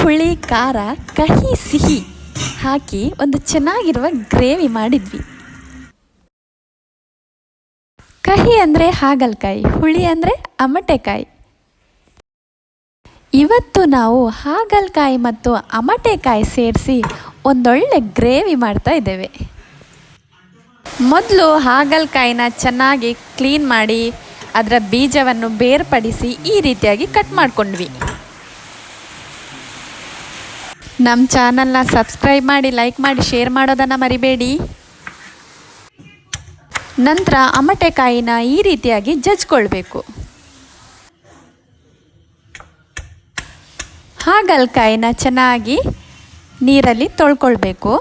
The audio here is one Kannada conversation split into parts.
ಹುಳಿ, ಖಾರ, ಕಹಿ, ಸಿಹಿ ಹಾಕಿ ಒಂದು ಚೆನ್ನಾಗಿರುವ ಗ್ರೇವಿ ಮಾಡಿದ್ವಿ. ಕಹಿ ಅಂದರೆ ಹಾಗಲಕಾಯಿ, ಹುಳಿ ಅಂದರೆ ಅಮಟೆಕಾಯಿ. ಇವತ್ತು ನಾವು ಹಾಗಲಕಾಯಿ ಮತ್ತು ಅಮಟೆಕಾಯಿ ಸೇರಿಸಿ ಒಂದೊಳ್ಳೆ ಗ್ರೇವಿ ಮಾಡ್ತಾ ಇದ್ದೇವೆ. ಮೊದಲು ಹಾಗಲ್ಕಾಯಿನ ಚೆನ್ನಾಗಿ ಕ್ಲೀನ್ ಮಾಡಿ, ಅದರ ಬೀಜವನ್ನು ಬೇರ್ಪಡಿಸಿ ಈ ರೀತಿಯಾಗಿ ಕಟ್ ಮಾಡ್ಕೊಂಡ್ವಿ. ನಮ್ಮ ಚಾನಲ್ನ ಸಬ್ಸ್ಕ್ರೈಬ್ ಮಾಡಿ, ಲೈಕ್ ಮಾಡಿ, ಶೇರ್ ಮಾಡೋದನ್ನು ಮರಿಬೇಡಿ. ನಂತರ ಅಮಟೆಕಾಯಿನ ಈ ರೀತಿಯಾಗಿ ಜಜ್ಕೊಳ್ಬೇಕು. ಹಾಗಲ್ಕಾಯಿನ ಚೆನ್ನಾಗಿ ನೀರಲ್ಲಿ ತೊಳ್ಕೊಳ್ಬೇಕು.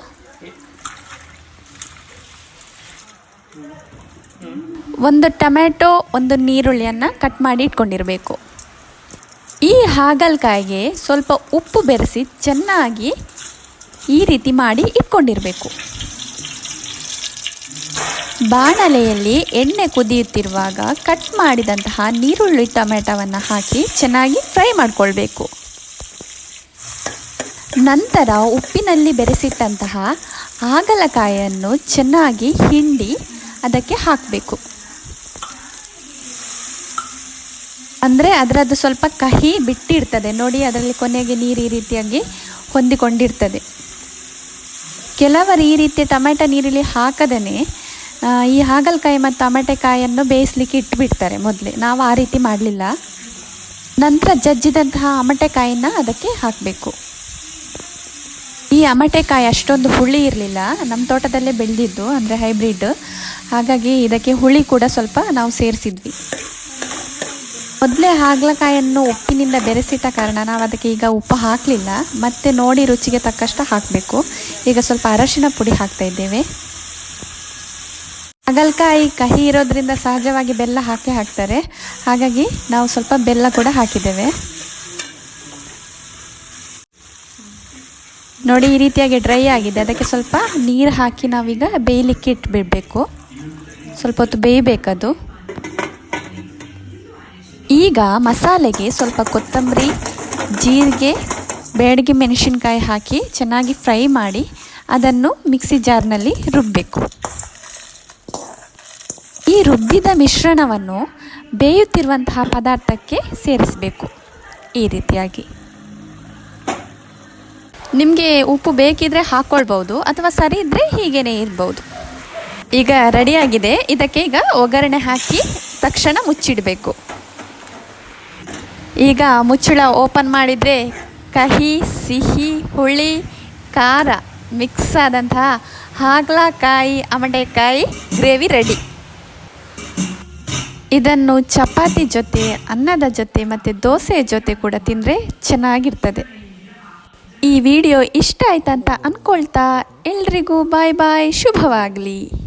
ಒಂದು ಟೊಮೆಟೊ, ಒಂದು ನೀರುಳ್ಳಿಯನ್ನು ಕಟ್ ಮಾಡಿ ಇಟ್ಕೊಂಡಿರಬೇಕು. ಈ ಹಾಗಲಕಾಯಿಗೆ ಸ್ವಲ್ಪ ಉಪ್ಪು ಬೆರೆಸಿ ಚೆನ್ನಾಗಿ ಈ ರೀತಿ ಮಾಡಿ ಇಟ್ಕೊಂಡಿರಬೇಕು. ಬಾಣಲೆಯಲ್ಲಿ ಎಣ್ಣೆ ಕುದಿಯುತ್ತಿರುವಾಗ ಕಟ್ ಮಾಡಿದಂತಹ ನೀರುಳ್ಳಿ ಟೊಮೆಟೊವನ್ನು ಹಾಕಿ ಚೆನ್ನಾಗಿ ಫ್ರೈ ಮಾಡಿಕೊಳ್ಬೇಕು. ನಂತರ ಉಪ್ಪಿನಲ್ಲಿ ಬೆರೆಸಿಟ್ಟಂತಹ ಹಾಗಲಕಾಯಿಯನ್ನು ಚೆನ್ನಾಗಿ ಹಿಂಡಿ ಅದಕ್ಕೆ ಹಾಕಬೇಕು. ಅಂದರೆ ಅದರದ್ದು ಸ್ವಲ್ಪ ಕಹಿ ಬಿಟ್ಟಿರ್ತದೆ. ನೋಡಿ ಅದರಲ್ಲಿ ಕೊನೆಗೆ ನೀರು ಈ ರೀತಿಯಾಗಿ ಹೊಂದಿಕೊಂಡಿರ್ತದೆ. ಕೆಲವರು ಈ ರೀತಿ ಟೊಮೆಟೊ ನೀರಲ್ಲಿ ಹಾಕದೇ ಈ ಹಾಗಲಕಾಯಿ ಮತ್ತು ಟೊಮೆಟೆಕಾಯನ್ನು ಬೇಯಿಸ್ಲಿಕ್ಕೆ ಇಟ್ಬಿಡ್ತಾರೆ ಮೊದಲೇ. ನಾವು ಆ ರೀತಿ ಮಾಡಲಿಲ್ಲ. ನಂತರ ಜಜ್ಜಿದಂತಹ ಅಮಟೆಕಾಯಿನ ಅದಕ್ಕೆ ಹಾಕಬೇಕು. ಈ ಅಮಟೆಕಾಯಿ ಅಷ್ಟೊಂದು ಹುಳಿ ಇರಲಿಲ್ಲ. ನಮ್ಮ ತೋಟದಲ್ಲೇ ಬೆಳೆದಿದ್ದು, ಅಂದರೆ ಹೈಬ್ರಿಡ್. ಹಾಗಾಗಿ ಇದಕ್ಕೆ ಹುಳಿ ಕೂಡ ಸ್ವಲ್ಪ ನಾವು ಸೇರಿಸಿದ್ವಿ. ಮೊದಲೇ ಹಾಗಲಕಾಯನ್ನು ಉಪ್ಪಿನಿಂದ ಬೆರೆಸಿಟ್ಟ ಕಾರಣ ನಾವು ಅದಕ್ಕೆ ಈಗ ಉಪ್ಪು ಹಾಕಲಿಲ್ಲ. ಮತ್ತೆ ನೋಡಿ ರುಚಿಗೆ ತಕ್ಕಷ್ಟು ಹಾಕಬೇಕು. ಈಗ ಸ್ವಲ್ಪ ಅರಶಿನ ಪುಡಿ ಹಾಕ್ತಾ ಇದ್ದೇವೆ. ಹಾಗಲಕಾಯಿ ಕಹಿ ಇರೋದ್ರಿಂದ ಸಹಜವಾಗಿ ಬೆಲ್ಲ ಹಾಕಿ ಹಾಕ್ತಾರೆ. ಹಾಗಾಗಿ ನಾವು ಸ್ವಲ್ಪ ಬೆಲ್ಲ ಕೂಡ ಹಾಕಿದ್ದೇವೆ. ನೋಡಿ ಈ ರೀತಿಯಾಗಿ ಡ್ರೈ ಆಗಿದೆ. ಅದಕ್ಕೆ ಸ್ವಲ್ಪ ನೀರು ಹಾಕಿ ನಾವೀಗ ಬೇಯಲಿಕ್ಕೆ ಇಟ್ಬಿಡಬೇಕು. ಸ್ವಲ್ಪ ಹೊತ್ತು ಬೇಯಬೇಕದು. ಈಗ ಮಸಾಲೆಗೆ ಸ್ವಲ್ಪ ಕೊತ್ತಂಬರಿ, ಜೀರಿಗೆ ಬೇಡಿಗೆ ಮೆಣಸಿನ್ಕಾಯಿ ಹಾಕಿ ಚೆನ್ನಾಗಿ ಫ್ರೈ ಮಾಡಿ ಅದನ್ನು ಮಿಕ್ಸಿ ಜಾರ್ನಲ್ಲಿ ರುಬ್ಬಬೇಕು ಈ ರುಬ್ಬಿದ ಮಿಶ್ರಣವನ್ನು ಬೇಯುತ್ತಿರುವಂತಹ ಪದಾರ್ಥಕ್ಕೆ ಸೇರಿಸಬೇಕು ಈ ರೀತಿಯಾಗಿ. ನಿಮಗೆ ಉಪ್ಪು ಬೇಕಿದ್ರೆ ಹಾಕ್ಕೊಳ್ಬೋದು ಅಥವಾ ಸರಿ ಇದ್ದರೆ ಹೀಗೇ ಇರ್ಬೋದು ಈಗ ರೆಡಿಯಾಗಿದೆ. ಇದಕ್ಕೆ ಈಗ ಒಗ್ಗರಣೆ ಹಾಕಿ ತಕ್ಷಣ ಮುಚ್ಚಿಡಬೇಕು. ಈಗ ಮುಚ್ಚಳ ಓಪನ್ ಮಾಡಿದರೆ ಕಹಿ, ಸಿಹಿ, ಹುಳಿ, ಖಾರ ಮಿಕ್ಸ್ ಆದಂತಹ ಹಾಗಲಕಾಯಿ ಅಮಟೆಕಾಯಿ ಗ್ರೇವಿ ರೆಡಿ. ಇದನ್ನು ಚಪಾತಿ ಜೊತೆ, ಅನ್ನದ ಜೊತೆ ಮತ್ತು ದೋಸೆ ಜೊತೆ ಕೂಡ ತಿಂದರೆ ಚೆನ್ನಾಗಿರ್ತದೆ. ಈ ವಿಡಿಯೋ ಇಷ್ಟ ಆಯ್ತಂತ ಅಂದ್ಕೊಳ್ತಾ ಎಲ್ರಿಗೂ ಬಾಯ್ ಬಾಯ್, ಶುಭವಾಗಲಿ.